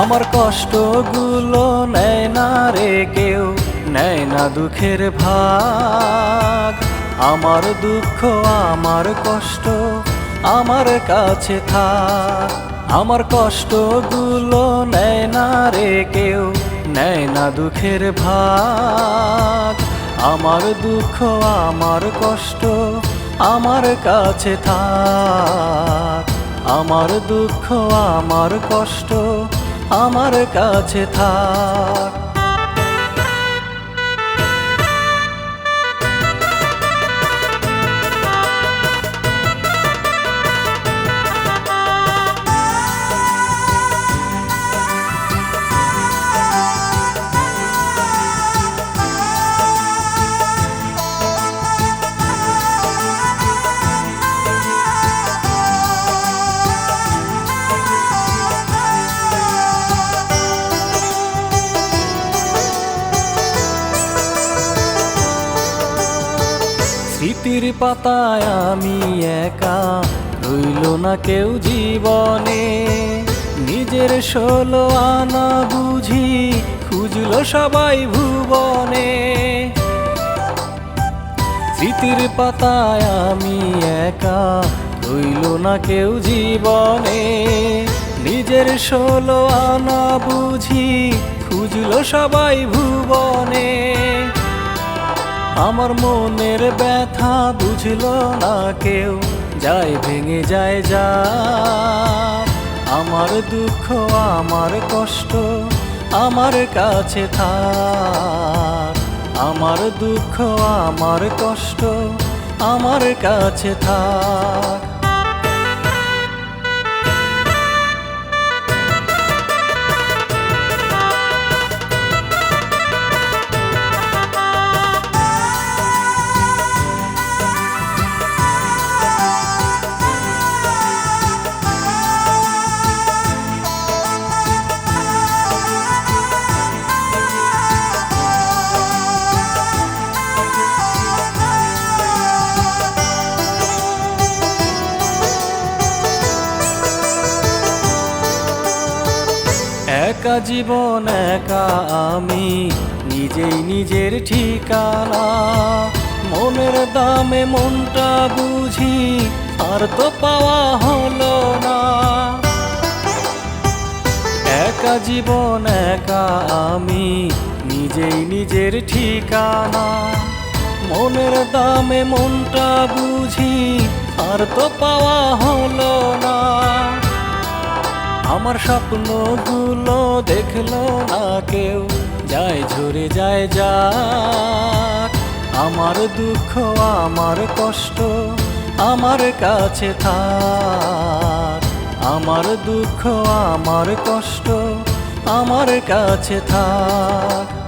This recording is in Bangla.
আমার কষ্টগুলো নেয় না রে কেউ, নেয় না দুঃখের ভাগ। আমার দুঃখ, আমার কষ্ট আমার কাছে থাক। আমার কষ্টগুলো নেয় না রে কেউ, নেয় না দুঃখের ভাগ। আমার দুঃখ, আমার কষ্ট আমার কাছে থাক। আমার দুঃখ, আমার কষ্ট আমার কাছে থাক। স্মৃতির পাতায় আমি একা রইল না কেউ জীবনে। নিজের ষোলো আনা বুঝি খুঁজলো সবাই ভুবনে। স্মৃতির পাতায় আমি একা রইল না কেউ জীবনে। নিজের ষোলো আনা বুঝি খুঁজলো সবাই ভুবনে। আমার মনের ব্যথা বুঝল না কেউ। যায় ভেঙে যায় যা আমার দুঃখ, আমার কষ্ট আমার কাছে থাক। আমার দুঃখ, আমার কষ্ট আমার কাছে থাক। একা জীবন, একা আমি। নিজেই নিজের ঠিকানা। মনের দামে মনটা বুঝি, আর তো পাওয়া হলো না। একা জীবন, একা আমি। নিজেই নিজের ঠিকানা। মনের দামে মনটা বুঝি, আর তো পাওয়া হলো না। আমার স্বপ্নগুলো দেখল না কেউ। যায় ঝরে যায় যা আমার দুঃখ, আমার কষ্ট আমার কাছে থাক। আমার দুঃখ, আমার কষ্ট আমার কাছে থাক।